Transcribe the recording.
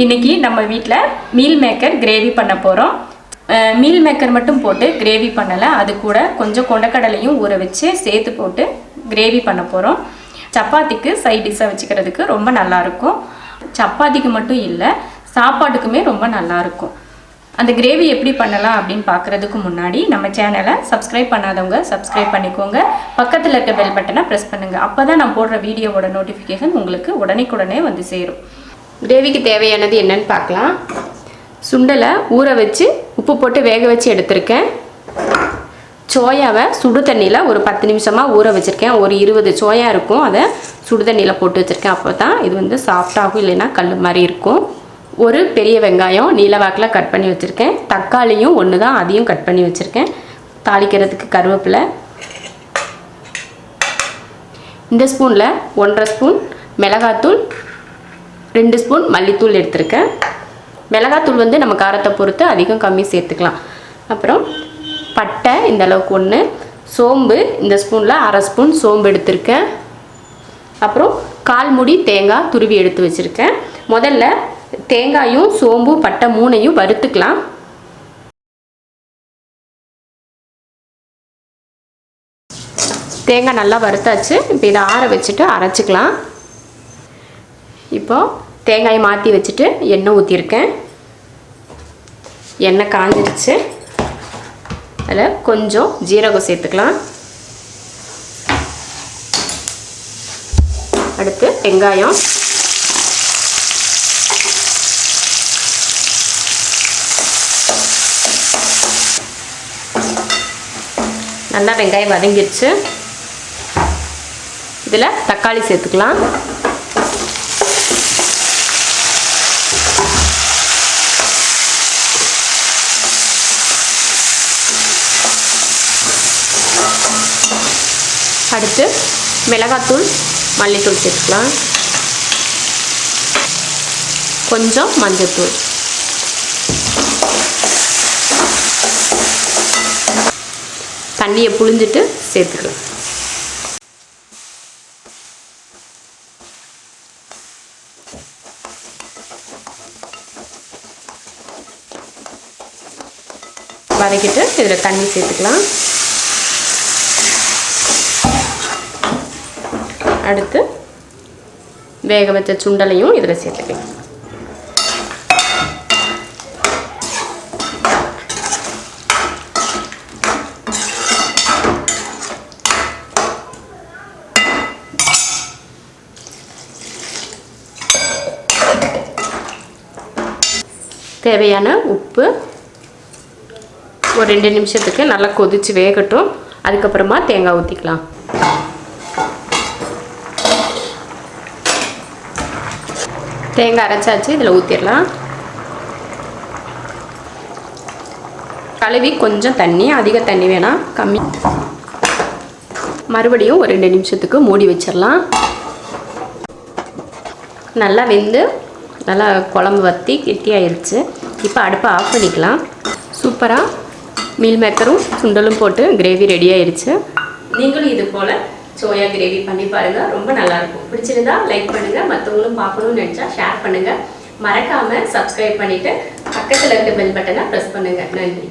இன்னைக்கு நம்ம வீட்டில் மீல் மேக்கர் கிரேவி பண்ண போகிறோம் மீல் மேக்கர் மட்டும் போட்டு கிரேவி பண்ணலை அது கூட கொஞ்சம் கொண்டக்கடலையும் ஊற வச்சு சேர்த்து போட்டு கிரேவி பண்ண போகிறோம் சப்பாத்திக்கு சைட் டிஷ்ஷாக வச்சுக்கிறதுக்கு ரொம்ப நல்லாயிருக்கும் சப்பாத்திக்கு மட்டும் இல்லை சாப்பாட்டுக்குமே ரொம்ப நல்லாயிருக்கும் அந்த கிரேவி எப்படி பண்ணலாம் அப்படின்னு பார்க்குறதுக்கு முன்னாடி நம்ம சேனலை சப்ஸ்கிரைப் பண்ணாதவங்க சப்ஸ்கிரைப் பண்ணிக்கோங்க. பக்கத்தில் இருக்க பெல் பட்டனை ப்ரெஸ் பண்ணுங்கள் அப்போ தான் நான் போடுற வீடியோவோட நோட்டிஃபிகேஷன் உங்களுக்கு உடனேக்குடனே வந்து சேரும். கிரேவிக்கு தேவையானது என்னன்னு பார்க்கலாம். சுண்டலை ஊற வச்சு உப்பு போட்டு வேக வச்சு எடுத்திருக்கேன். சோயாவை சுடு தண்ணியில் ஒரு பத்து நிமிஷமாக ஊற வச்சுருக்கேன். ஒரு இருபது சோயா இருக்கும். அதை சுடு தண்ணியில் போட்டு வச்சுருக்கேன். அப்போ தான் இது வந்து சாஃப்டாகும் இல்லைன்னா கல் மாதிரி இருக்கும். ஒரு பெரிய வெங்காயம் நீலவாக்கில் கட் பண்ணி வச்சுருக்கேன். தக்காளியும் ஒன்று தான் அதையும் கட் பண்ணி வச்சுருக்கேன். தாளிக்கிறதுக்கு கருவேப்பிலை. இந்த ஸ்பூனில் ஒன்றரை ஸ்பூன் மிளகாத்தூள் ரெண்டு ஸ்பூன் மல்லித்தூள் எடுத்திருக்கேன். மிளகாத்தூள் வந்து நம்ம காரத்தை பொறுத்து அதிகம் கம்மி சேர்த்துக்கலாம். அப்புறம் பட்டை இந்த அளவுக்கு ஒன்று சோம்பு இந்த ஸ்பூனில் அரை ஸ்பூன் சோம்பு எடுத்திருக்கேன். அப்புறம் கால் முடி தேங்காய் துருவி எடுத்து வச்சுருக்கேன். முதல்ல தேங்காயும் சோம்பும் பட்டை மூணையும் வறுத்துக்கலாம். தேங்காய் நல்லா வறுத்தாச்சு. இப்போ இதை ஆற வச்சுட்டு அரைச்சிக்கலாம். இப்போ தேங்காயை மாற்றி வச்சுட்டு எண்ணெய் ஊற்றிருக்கேன் எண்ணெய் காஞ்சிருச்சு. அதில் கொஞ்சம் ஜீரகம் சேர்த்துக்கலாம். அடுத்து வெங்காயம். நல்லா வெங்காயம் வதங்கிடுச்சு இதில் தக்காளி சேர்த்துக்கலாம். அடுத்து மிளகாத்தூள் மல்லித்தூள் சேர்த்துக்கலாம். கொஞ்சம் மஞ்சத்தூள். தண்ணியை புழிஞ்சிட்டு சேர்த்துக்கலாம். வதக்கிட்டு இதில் தண்ணி சேர்த்துக்கலாம். அடுத்து வேக வச்ச சுண்டலையும் இதில் சேர்த்துக்கலாம். தேவையான உப்பு ஒரு ரெண்டு நிமிஷத்துக்கு நல்லா கொதித்து வேகட்டும். அதுக்கப்புறமா தேங்காய் ஊற்றிக்கலாம் தேங்காய் அரைச்சாச்சு இதில் ஊற்றிடலாம் கழுவி கொஞ்சம் தண்ணி அதிக தண்ணி வேணாம் கம்மி. மறுபடியும் ஒரு ரெண்டு நிமிஷத்துக்கு மூடி வச்சிடலாம். நல்லா வெந்து நல்லா குழம்பு வற்றி கெட்டியாயிருச்சு. இப்போ அடுப்பை ஆஃப் பண்ணிக்கலாம். சூப்பராக மீல் மேக்கரும் சுண்டலும் போட்டு கிரேவி ரெடி ஆயிடுச்சு நீங்களும் இது போல் சோயா கிரேவி பண்ணி பாருங்கள் ரொம்ப நல்லாயிருக்கும். பிடிச்சிருந்தா லைக் பண்ணுங்கள் மற்றவங்களும் பார்க்கணும்னு நினச்சா ஷேர் பண்ணுங்கள் மறக்காமல் சப்ஸ்கிரைப் பண்ணிவிட்டு பக்கத்தில் இருக்க பெல் பட்டனை ப்ரெஸ் பண்ணுங்கள் நன்றி.